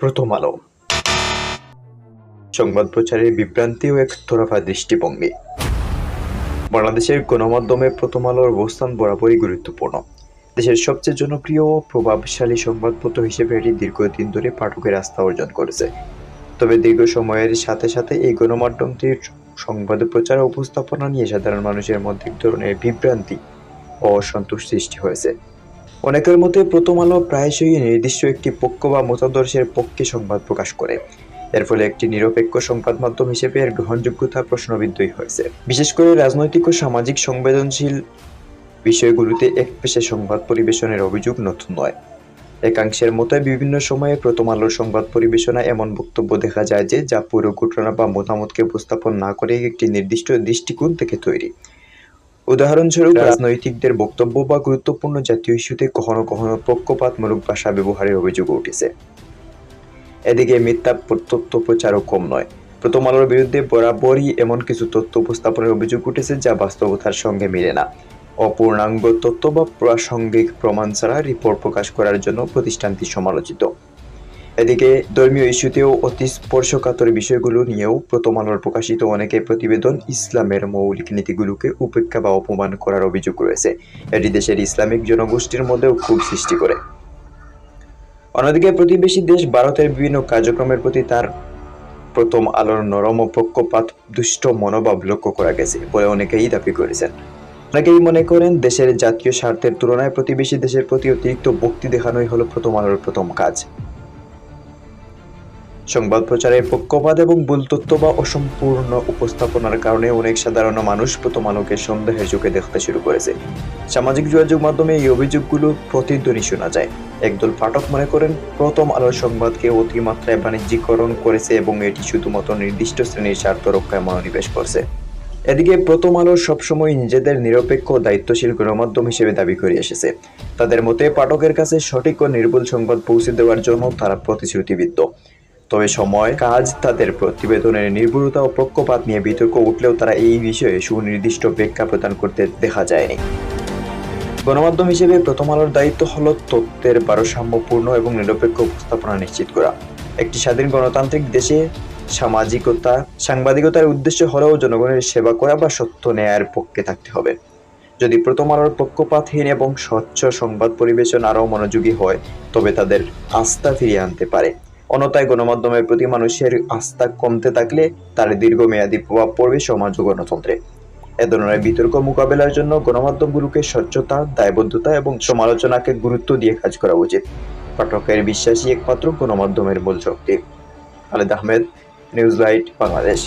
প্রথম আলো সংবাদ প্রচারের বিভ্রান্তি ও এক তোরাফা দৃষ্টিভঙ্গি। বাংলাদেশের গণমাধ্যমে প্রথম আলোর অবস্থান বরাবরই গুরুত্বপূর্ণ। দেশের সবচেয়ে জনপ্রিয় ও প্রভাবশালী সংবাদপত্র হিসেবে এটি দীর্ঘদিন ধরে পাঠকের আস্থা অর্জন করেছে। তবে দীর্ঘ সময়ের সাথে সাথে এই গণমাধ্যমটির সংবাদ প্রচার উপস্থাপনা নিয়ে সাধারণ মানুষের মধ্যে এক ধরনের বিভ্রান্তি ও অসন্তোষ সৃষ্টি হয়েছে। অনেকের মতে প্রথম আলো প্রায়শই নির্দিষ্ট একটি পক্ষ বা মতাদর্শের পক্ষে সংবাদ প্রকাশ করে। এর ফলে একটি নিরপেক্ষ সংবাদ মাধ্যম হিসেবে এর গ্রহণযোগ্যতা প্রশ্নবিদ্ধই হয়েছে। বিশেষ করে রাজনৈতিক ও সামাজিক সংবেদনশীল বিষয়গুলোতে একপেশে সংবাদ পরিবেশনের অভিযোগ নতুন নয়। একাংশের মতে বিভিন্ন সময়ে প্রথম আলোর সংবাদ পরিবেশনা এমন বক্তব্য দেখা যায় যে, যা পুরো ঘটনা বা মতামতকে উপস্থাপন না করে একটি নির্দিষ্ট দৃষ্টিকোণ থেকে তৈরি। উদাহরণস্বরূপ রাজনৈতিকদের বক্তব্য বা গুরুত্বপূর্ণ জাতীয় ইস্যুতে কখনো কখনো পক্ষপাতমূলক ভাষা ব্যবহারের অভিযোগ উঠেছে। এদিকে মিথ্যা তথ্য প্রচারও কম নয়। প্রথম আলোর বিরুদ্ধে বরাবরই এমন কিছু তথ্য উপস্থাপনের অভিযোগ উঠেছে যা বাস্তবতার সঙ্গে মিলে না। অপূর্ণাঙ্গ তথ্য বা প্রাসঙ্গিক প্রমাণ ছাড়া রিপোর্ট প্রকাশ করার জন্য প্রতিষ্ঠানটি সমালোচিত। এদিকে ধর্মীয় ইস্যুতেও অতি স্পর্শকাতর বিষয়গুলো নিয়েও প্রথম আলোর প্রকাশিত অনেকে প্রতিবেদন ইসলামের মৌলিক নীতিগুলোকে উপেক্ষা বা অপমান করার অভিযোগ রয়েছে। এটি দেশের ইসলামিক জনগোষ্ঠীর মধ্যেও খুব সৃষ্টি করে। অন্যদিকে প্রতিবেশী দেশ ভারতের বিভিন্ন কার্যক্রমের প্রতি তার প্রথম আলোর নরম ও পক্ষপাত দুষ্ট মনোভাব লক্ষ্য করা গেছে বলে অনেকেই দাবি করেছেন। অনেকেই মনে করেন দেশের জাতীয় স্বার্থের তুলনায় প্রতিবেশী দেশের প্রতি অতিরিক্ত ভক্তি দেখানোই হলো প্রথম আলোর প্রথম কাজ। সংবাদ প্রচারের পক্ষপাত এবং ভুল তথ্য বা অসম্পূর্ণ উপস্থাপনার কারণে অনেক সাধারণ মানুষ প্রথম আলোকে সন্দেহের চোখে দেখতে শুরু করেছে। সামাজিক যোগাযোগ মাধ্যমে এই অভিযোগগুলো প্রতিধ্বনি শোনা যায়। একদল পাঠক মনে করেন, প্রথম আলোর সংবাদকে অতিমাত্রায় বাণিজ্যিকরণ করেছে এবং এটি শুধুমাত্র নির্দিষ্ট শ্রেণির স্বার্থ রক্ষায় মনোনিবেশ করছে। এদিকে প্রথম আলো সবসময় নিজেদের নিরপেক্ষ, দায়িত্বশীল গণমাধ্যম হিসেবে দাবি করে এসেছে। তাদের মতে, পাঠকের কাছে সঠিক ও নির্ভুল সংবাদ পৌঁছে দেওয়ার জন্য তারা প্রতিশ্রুতিবদ্ধ। তবে সময়, কাজ, তাদের প্রতিবেদনের নির্ভুলতা ও পক্ষপাত নিয়ে বিতর্ক উঠলেও তারা এই বিষয়ে সুনির্দিষ্ট ব্যাখ্যা প্রদান করতে দেখা যায়নি। গণমাধ্যম হিসেবে প্রথম আলোর দায়িত্ব হল তথ্যের ভারসাম্যপূর্ণ এবং নিরপেক্ষ উপস্থাপনা নিশ্চিত করা। একটি স্বাধীন গণতান্ত্রিক দেশে সামাজিকতা, সাংবাদিকতার উদ্দেশ্য হলেও জনগণের সেবা করা বা সত্য ন্যায়ের পক্ষে থাকতে হবে। যদি প্রথম আলোর পক্ষপাতহীন এবং স্বচ্ছ সংবাদ পরিবেশন আরও মনোযোগী হয়, তবে তাদের আস্থা ফিরিয়ে আনতে পারে। অনতায় গণমাধ্যমের প্রতি মানুষের আস্থা কমতে থাকলে তার দীর্ঘমেয়াদী প্রভাব পড়বে সমাজ ও গণতন্ত্রে। এ ধরনের বিতর্ক মোকাবেলার জন্য গণমাধ্যমগুলোকে স্বচ্ছতা, দায়বদ্ধতা এবং সমালোচনাকে গুরুত্ব দিয়ে কাজ করা উচিত। পাঠকের বিশ্বাসী একমাত্র গণমাধ্যমের মূল শক্তি। Khaled Ahmed, news light, Bangladesh.